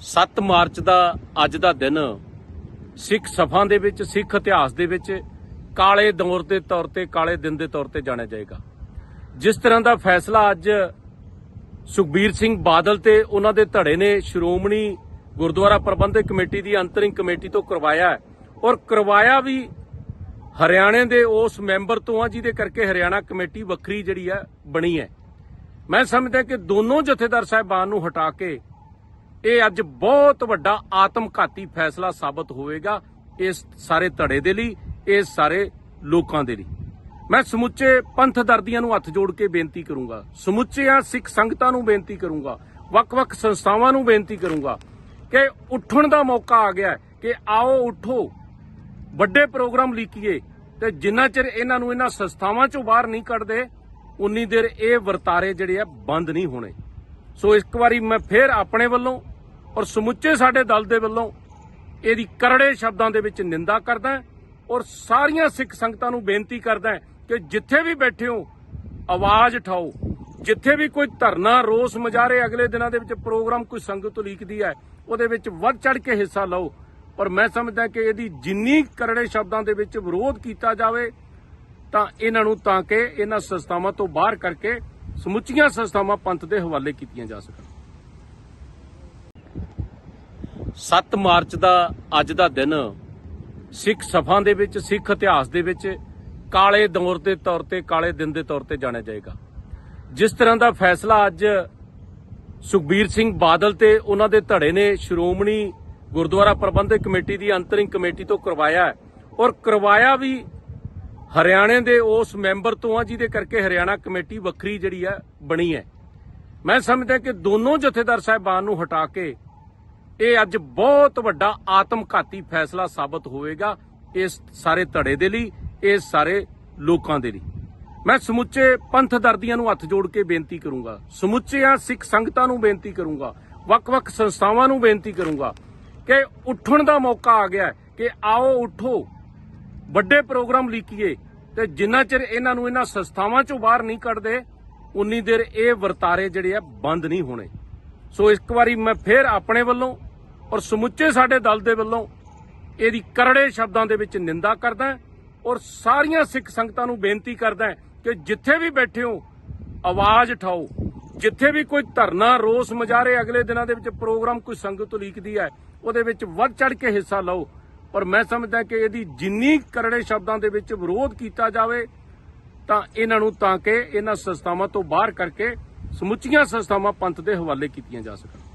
7 March ਦਾ ਅੱਜ ਦਾ ਦਿਨ ਸਿੱਖ ਸਫ਼ਾਂ ਦੇ ਵਿੱਚ, ਸਿੱਖ ਇਤਿਹਾਸ ਦੇ ਵਿੱਚ ਕਾਲੇ ਦੌਰ ਦੇ ਤੌਰ ਤੇ, ਕਾਲੇ ਦਿਨ ਦੇ ਤੌਰ ਤੇ ਜਾਣਿਆ ਜਾਏਗਾ। ਜਿਸ ਤਰ੍ਹਾਂ ਦਾ ਫੈਸਲਾ ਅੱਜ ਸੁਖਬੀਰ ਸਿੰਘ ਬਾਦਲ ਤੇ ਉਹਨਾਂ ਦੇ ਧੜੇ ਨੇ ਸ਼੍ਰੋਮਣੀ ਗੁਰਦੁਆਰਾ ਪ੍ਰਬੰਧਕ ਕਮੇਟੀ ਦੀ ਅੰਤਰਿੰਗ ਕਮੇਟੀ ਤੋਂ ਕਰਵਾਇਆ ਹੈ ਔਰ ਕਰਵਾਇਆ ਵੀ ਹਰਿਆਣੇ ਦੇ ਉਸ ਮੈਂਬਰ ਤੋਂ ਆ, ਜਿਹਦੇ ਕਰਕੇ ਹਰਿਆਣਾ ਕਮੇਟੀ ਵੱਖਰੀ ਜਿਹੜੀ ਹੈ ਬਣੀ ਹੈ। ਮੈਂ ਸਮਝਦਾ ਕਿ ਦੋਨੋਂ ਜਥੇਦਾਰ ਸਾਹਿਬਾਨ ਨੂੰ ਹਟਾ ਕੇ ਇਹ ਅੱਜ ਬਹੁਤ ਵੱਡਾ ਆਤਮਘਾਤੀ ਫੈਸਲਾ ਸਾਬਤ ਹੋਵੇਗਾ ਇਸ ਸਾਰੇ ਧੜੇ ਦੇ ਲਈ ਇਸ ਸਾਰੇ ਲੋਕਾਂ ਦੇ ਲਈ। ਮੈਂ ਸਮੁੱਚੇ ਪੰਥ ਦਰਦੀਆਂ ਨੂੰ ਹੱਥ ਜੋੜ ਕੇ ਬੇਨਤੀ ਕਰੂੰਗਾ, ਸਮੁੱਚੀਆਂ ਸਿੱਖ ਸੰਗਤਾਂ ਨੂੰ ਬੇਨਤੀ ਕਰੂੰਗਾ, ਵੱਖ-ਵੱਖ ਸੰਸਥਾਵਾਂ ਨੂੰ ਬੇਨਤੀ ਕਰੂੰਗਾ ਕਿ ਉੱਠਣ ਦਾ ਮੌਕਾ ਆ ਗਿਆ ਕਿ ਆਓ ਉੱਠੋ, ਵੱਡੇ ਪ੍ਰੋਗਰਾਮ ਲਿਖੀਏ ਤੇ ਜਿੰਨਾ ਚਿਰ ਇਹਨਾਂ ਨੂੰ ਇਹਨਾਂ ਸੰਸਥਾਵਾਂ ਚੋਂ ਬਾਹਰ ਨਹੀਂ ਕੱਢਦੇ, ਉਨੀ ਦੇਰ ਇਹ ਵਰਤਾਰੇ ਜਿਹੜੇ ਆ ਬੰਦ ਨਹੀਂ ਹੋਣੇ। ਸੋ ਇੱਕ ਵਾਰੀ ਮੈਂ ਫੇਰ ਆਪਣੇ ਵੱਲੋਂ ਔਰ ਸਮੁੱਚੇ ਸਾਡੇ ਦਲ ਦੇ ਵੱਲੋਂ ਇਹਦੀ ਕਰੜੇ ਸ਼ਬਦਾਂ ਦੇ ਵਿੱਚ ਨਿੰਦਾ ਕਰਦਾ ਔਰ ਸਾਰੀਆਂ ਸਿੱਖ ਸੰਗਤਾਂ ਨੂੰ ਬੇਨਤੀ ਕਰਦਾ ਕਿ ਜਿੱਥੇ ਵੀ ਬੈਠੇ ਹੋ, ਆਵਾਜ਼ ਉਠਾਓ। ਜਿੱਥੇ ਵੀ ਕੋਈ ਧਰਨਾ, ਰੋਸ ਮੁਜ਼ਾਹਰੇ ਅਗਲੇ ਦਿਨਾਂ ਦੇ ਵਿੱਚ ਪ੍ਰੋਗਰਾਮ ਕੋਈ ਸੰਗਤ ਉਲੀਕਦੀ ਹੈ, ਉਹਦੇ ਵਿੱਚ ਵੱਧ ਚੜ ਕੇ ਹਿੱਸਾ ਲਓ। ਔਰ ਮੈਂ ਸਮਝਦਾ ਕਿ ਇਹਦੀ ਜਿੰਨੀ ਕਰੜੇ ਸ਼ਬਦਾਂ ਦੇ ਵਿੱਚ ਵਿਰੋਧ ਕੀਤਾ ਜਾਵੇ, ਤਾਂ ਇਹਨਾਂ ਨੂੰ ਤਾਂ ਕਿ ਇਹਨਾਂ ਸੰਸਥਾਵਾਂ ਤੋਂ ਬਾਹਰ ਕਰਕੇ ਸਮੁੱਚੀਆਂ ਸੰਸਥਾਵਾਂ ਪੰਥ ਦੇ ਹਵਾਲੇ ਕੀਤੀਆਂ ਜਾ ਸਕਣ। 7 ਮਾਰਚ ਦਾ ਅੱਜ ਦਾ ਦਿਨ ਸਿੱਖ ਸਫ਼ਾਂ ਦੇ ਵਿੱਚ, ਸਿੱਖ ਇਤਿਹਾਸ ਦੇ ਵਿੱਚ ਕਾਲੇ ਦੌਰ ਦੇ ਤੌਰ ਤੇ, ਕਾਲੇ ਦਿਨ ਦੇ ਤੌਰ ਤੇ ਜਾਣਿਆ ਜਾਏਗਾ। ਜਿਸ ਤਰ੍ਹਾਂ ਦਾ ਫੈਸਲਾ ਅੱਜ ਸੁਖਬੀਰ ਸਿੰਘ ਬਾਦਲ ਤੇ ਉਹਨਾਂ ਦੇ ਧੜੇ ਨੇ ਸ਼੍ਰੋਮਣੀ ਗੁਰਦੁਆਰਾ ਪ੍ਰਬੰਧਕ ਕਮੇਟੀ ਦੀ ਅੰਤਰਿੰਗ ਕਮੇਟੀ ਤੋਂ ਕਰਵਾਇਆ ਔਰ ਕਰਵਾਇਆ ਵੀ ਹਰਿਆਣੇ ਦੇ ਉਸ ਮੈਂਬਰ ਤੋਂ ਆ, ਜਿਹਦੇ ਕਰਕੇ ਹਰਿਆਣਾ ਕਮੇਟੀ ਵੱਖਰੀ ਜਿਹੜੀ ਹੈ ਬਣੀ ਹੈ। ਮੈਂ ਸਮਝਦਾ ਕਿ ਦੋਨੋਂ ਜਥੇਦਾਰ ਸਾਹਿਬਾਨ ਨੂੰ ਹਟਾ ਕੇ ਇਹ ਅੱਜ ਬਹੁਤ ਵੱਡਾ ਆਤਮਘਾਤੀ ਫੈਸਲਾ ਸਾਬਤ ਹੋਵੇਗਾ ਇਸ ਸਾਰੇ ਧੜੇ ਦੇ ਲਈ, ਇਸ ਸਾਰੇ ਲੋਕਾਂ ਦੇ ਲਈ। ਮੈਂ ਸਮੁੱਚੇ ਪੰਥ ਦਰਦੀਆਂ ਨੂੰ ਹੱਥ ਜੋੜ ਕੇ ਬੇਨਤੀ ਕਰੂੰਗਾ, ਸਮੁੱਚੀਆਂ ਸਿੱਖ ਸੰਗਤਾਂ ਨੂੰ ਬੇਨਤੀ ਕਰੂੰਗਾ, ਵੱਖ-ਵੱਖ ਸੰਸਥਾਵਾਂ ਨੂੰ ਬੇਨਤੀ ਕਰੂੰਗਾ ਕਿ ਉੱਠਣ ਦਾ ਮੌਕਾ ਆ ਗਿਆ ਕਿ ਆਓ ਉੱਠੋ, ਵੱਡੇ ਪ੍ਰੋਗਰਾਮ ਲਿਖੀਏ ਤੇ ਜਿੰਨਾ ਚਿਰ ਇਹਨਾਂ ਨੂੰ ਇਹਨਾਂ ਸੰਸਥਾਵਾਂ ਚੋਂ ਬਾਹਰ ਨਹੀਂ ਕੱਢਦੇ, ਉਨੀ ਦੇਰ ਇਹ ਵਰਤਾਰੇ ਜਿਹੜੇ ਆ ਬੰਦ ਨਹੀਂ ਹੋਣੇ। ਸੋ ਇੱਕ ਵਾਰੀ ਮੈਂ ਫੇਰ ਆਪਣੇ ਵੱਲੋਂ ਔਰ ਸਮੁੱਚੇ ਸਾਡੇ ਦਲ ਦੇ ਵੱਲੋਂ ਇਹਦੀ ਕਰੜੇ ਸ਼ਬਦਾਂ ਦੇ ਵਿੱਚ ਨਿੰਦਾ ਕਰਦਾ ਔਰ ਸਾਰੀਆਂ ਸਿੱਖ ਸੰਗਤਾਂ ਨੂੰ ਬੇਨਤੀ ਕਰਦਾ ਕਿ ਜਿੱਥੇ ਵੀ ਬੈਠੇ ਹੋ, ਆਵਾਜ਼ ਉਠਾਓ। ਜਿੱਥੇ ਵੀ ਕੋਈ ਧਰਨਾ ਰੋਸ ਮੁਜ਼ਾਹਰੇ ਅਗਲੇ ਦਿਨਾਂ ਦੇ ਵਿੱਚ ਪ੍ਰੋਗਰਾਮ ਕੋਈ ਸੰਗਤ ਉਲੀਕਦੀ ਹੈ, ਉਹਦੇ ਵਿੱਚ ਵੱਧ ਚੜ ਕੇ ਹਿੱਸਾ ਲਓ। ਪਰ ਮੈਂ ਸਮਝਦਾ ਕਿ ਇਹਦੀ ਜਿੰਨੀ ਕਰੜੇ ਸ਼ਬਦਾਂ ਦੇ ਵਿੱਚ ਵਿਰੋਧ ਕੀਤਾ ਜਾਵੇ, ਤਾਂ ਇਹਨਾਂ ਨੂੰ ਤਾਂ ਕਿ ਇਹਨਾਂ ਸੰਸਥਾਵਾਂ ਤੋਂ ਬਾਹਰ ਕਰਕੇ ਸਮੁੱਚੀਆਂ ਸੰਸਥਾਵਾਂ ਪੰਥ ਦੇ ਹਵਾਲੇ ਕੀਤੀਆਂ ਜਾ ਸਕਣ।